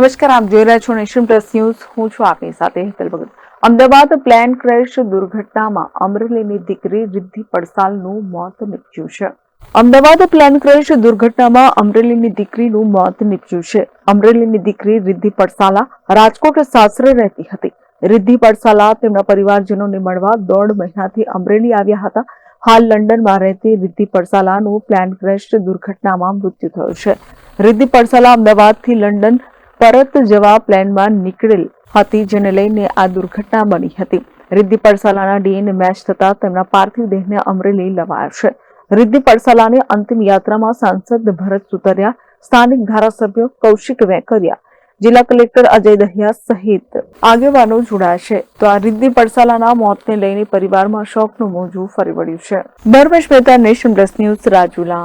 નમસ્કાર, આપ જોઈ રહ્યા છો નેશન પ્લસ ન્યૂઝ. હું છું આપની સાથે હેતલ ભગત. અમદાવાદ પ્લેન ક્રેશ દુર્ઘટનામાં અમરેલીની દીકરી રિદ્ધિ પડસાલનું મોત નીપજ્યું છે. અમદાવાદ પ્લેન ક્રેશ દુર્ઘટનામાં અમરેલીની દીકરીનું મોત નીપજ્યું છે. અમરેલીની દીકરી રિદ્ધિ પડસાલા રાજકોટ સાસરે રહેતી હતી. રિદ્ધિ પડસાલા તેમના પરિવારજનોને મળવા દોઢ મહિનાથી અમરેલી આવ્યા હતા. હાલ લંડનમાં રહેતી રિદ્ધિ પડસાલાનું પ્લેન ક્રેશ દુર્ઘટનામાં મૃત્યુ થયું છે. રિદ્ધિ પડસાલા અમદાવાદથી લંડન પરત જવા પ્લેનમાં નીકળેલ હતી, જેને લઈને આ દુર્ઘટના બની હતી. રિદ્ધિ પડસાલાના ડીએનએ મેચ થતા તેમના પાર્થિવ દેહને અમરેલી લવાયા છે. રિદ્ધિ પડસાલાની અંતિમ યાત્રામાં સાંસદ ભરત સુતરિયા, સ્થાનિક ધારાસભ્ય કૌશિક વેકરિયા, જિલ્લા કલેક્ટર અજય દહિયા સહિત આગેવાનો જોડાયા છે. તો આ રિદ્ધિ પડસાલાના મોતને લઈને પરિવારમાં શોકનું મોજું ફરી વળ્યું છે. Dharmesh Mehta nation plus news Rajula.